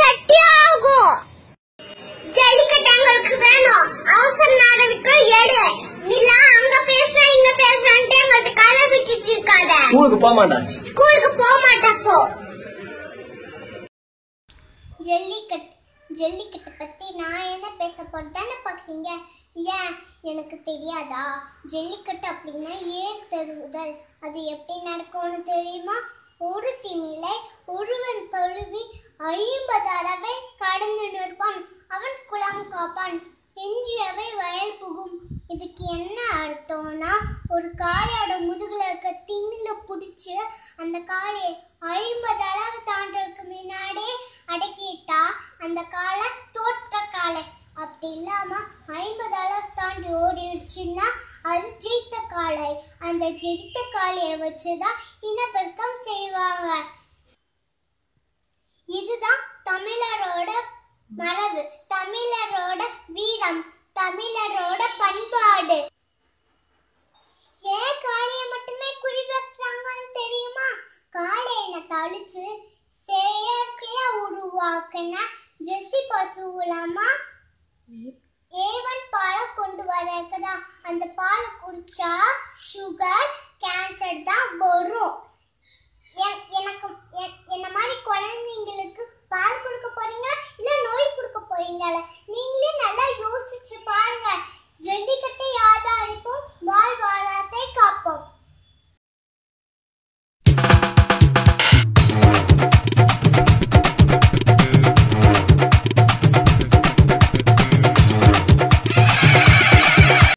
அப்படின்னு இதான் உனக்கு சட்டே ஆகும் ஜல்லிக்கட்டு வேணும் அவசர நடவடிக்கை எடு நீலாம் அங்க பேசுற இங்க பேசுறன்ட்டு எங்களுக்கு கதை விட்டுட்டு இருக்காத ஸ்கூலுக்கு போக மாட்டேன் ஸ்கூலுக்கு போக மாட்டப்போ ஜல்லிக்கட்டு ஜல்லிக்கட்டு பத்தி நான் என்ன பேச போறேன் தானே பாக்குறீங்க ஏன் எனக்கு தெரியாதா ஜல்லிக்கட்டு அப்படின்னா ஏர் தருவுதல் அது எப்படி நடக்கும்னு தெரியுமா ஒரு திமிலை ஒருவன் தொழுவி ஐம்பது அளவை கடந்து நிற்பான். அவன் குளம் காப்பான். எஞ்சியவை வயல் புகும். இதுக்கு என்ன அர்த்தம்னா ஒரு காளையோட முதுகுல இருக்க திமில பிடிச்சி அந்த காளையை ஐம்பது அளவு தாண்டறதுக்கு முன்னாடியே அடக்கிட்டா அந்த காளை தோற்ற காளை. அப்படி இல்லாம ஐம்பது அளவு தாண்டி ஓடிடுச்சுன்னா அது ஜெயித்த காளை. அந்த ஜெயித்த காளையை வச்சுதான் இனப்பெருக்கம் செய்வாங்க. காளையனை செயற்கையா உருவாக்குன ஜெர்சி பசு மூலமா ஏவன் பாலை கொண்டு வரதுதான் அந்த பாலை குடிச்சா சுகர் கேன்சர் தான் வரும்.